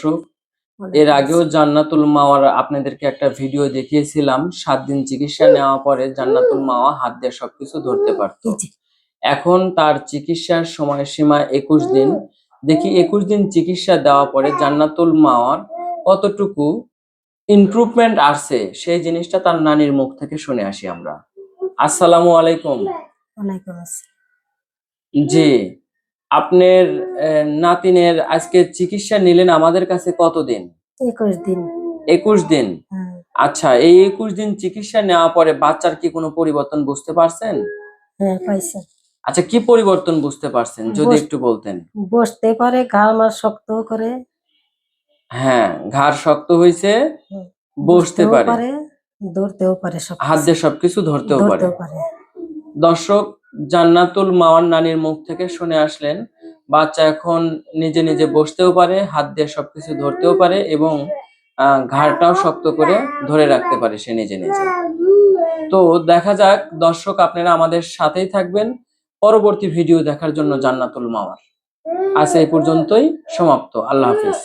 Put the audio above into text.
দর্শক এর আগেও জান্নাতুল মাওয়ার আপনাদেরকে একটা ভিডিও দেখিয়েছিলাম সাত দিন চিকিৎসা নেওয়া পরে জান্নাতুল মাওয়া হাত দিয়ে সবকিছু ধরতে পারতো। এখন তার চিকিৎসার সময়সীমা একুশ দিন। দেখি একুশ দিন চিকিৎসা দেওয়া পরে জান্নাতুল মাওয়ার কতটুকু ইমপ্রুভমেন্ট আসছে সেই জিনিসটা তার নানির মুখ থেকে শুনে আসি আমরা। আসসালামু আলাইকুম। জি। আপনার নাতিনের আজকে চিকিৎসা নিলেন আমাদের কাছে কতদিন? একুশ দিন। একুশ দিন? হ্যাঁ, আচ্ছা এই একুশ দিন চিকিৎসা নেওয়া পরে বাচ্চার কি কোনো পরিবর্তন বুঝতে পারছেন? হ্যাঁ আচ্ছা কি পরিবর্তন বুঝতে পারছেন? যদি একটু বলতেন। বসতে পারে গা আমার শক্ত করে। হ্যাঁ ঘাড় শক্ত হয়েছে বসতে পারে। দৌড়তেও পারে সব হাত দিয়ে সবকিছু ধরতেও ধরতেও পারে। দর্শক জান্নাতুল মাওয়ার নানির মুখ থেকে শুনে আসলেন, বাচ্চা এখন নিজে নিজে বসতেও পারে, হাত দিয়ে সবকিছু ধরতেও পারে এবং ঘাড়টাও শক্ত করে ধরে রাখতে পারে সে নিজে নিজে। তো দেখা যাক, দর্শক আপনারা আমাদের সাথেই থাকবেন। পরবর্তী ভিডিও দেখার জন্য জান্নাতুল মাওয়ার আজ এই পর্যন্তই, সমাপ্ত। আল্লাহ হাফিজ।